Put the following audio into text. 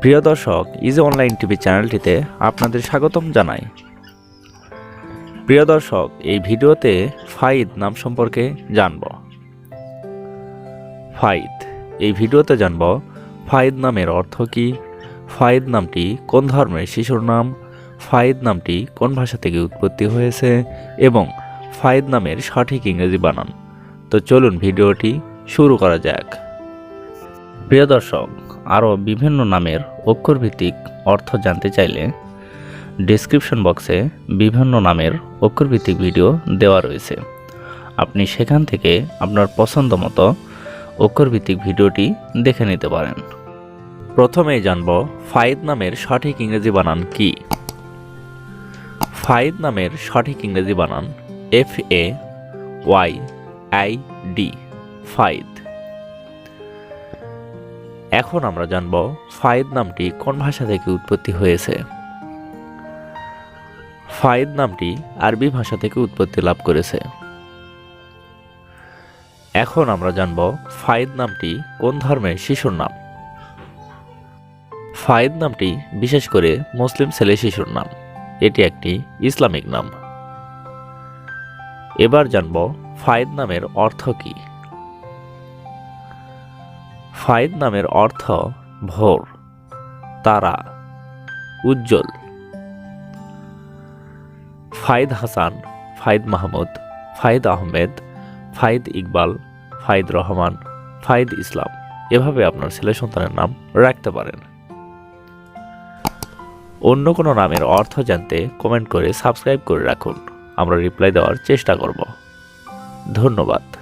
প্রিয় দর্শক easy online TV চ্যানেলটিতে আপনাদের স্বাগতম জানাই। প্রিয় দর্শক, এই ভিডিওতে ফাইদ নাম সম্পর্কে জানব। ফাইদ, এই ভিডিওতে জানব ফাইদ নামের অর্থ কি, ফাইদ নামটি কোন ধর্মের শিশুর নাম, ফাইদ নামটি কোন ভাষা থেকে উৎপত্তি হয়েছে, এবং ফাইদ নামের সঠিক ইংরেজি বানান। তো চলুন ভিডিওটি শুরু করা যাক। প্রিয় দর্শক আরও বিভিন্ন নামের অক্ষরভিত্তিক অর্থ জানতে চাইলে ডেসক্রিপশন বক্সে বিভিন্ন নামের অক্ষরভিত্তিক ভিডিও দেওয়া রয়েছে। আপনি সেখান থেকে আপনার পছন্দ মতো অক্ষরভিত্তিক ভিডিওটি দেখে নিতে পারেন। প্রথমেই জানব ফাইদ নামের সঠিক ইংরেজি বানান কি? ফাইদ নামের সঠিক ইংরেজি বানান F A Y I D Faid. এখন আমরা জানব ফাইদ নামটি কোন ভাষা থেকে উৎপত্তি হয়েছে। ফাইদ নামটি আরবি ভাষা থেকে উৎপত্তি লাভ করেছে। এখন আমরা জানব ফায়েদ নামটি কোন ধর্মের শিশুর নাম। ফাইদ নামটি বিশেষ করে মুসলিম ছেলে শিশুর নাম। এটি একটি ইসলামিক নাম। এবার জানব ফাইদ নামের অর্থ কী। ফাইদ নামের অর্থ ভোর, তারা, উজ্জ্বল। ফাইদ হাসান, ফাইদ মাহমুদ, ফাইদ আহমেদ, ফাইদ ইকবাল, ফাইদ রহমান, ফাইদ ইসলাম। এভাবে আপনার ছেলে সন্তানের নাম রাখতে পারেন। অন্য কোনো নামের অর্থ জানতে কমেন্ট করে সাবস্ক্রাইব করে রাখুন। আমরা রিপ্লাই দেওয়ার চেষ্টা করব। ধন্যবাদ।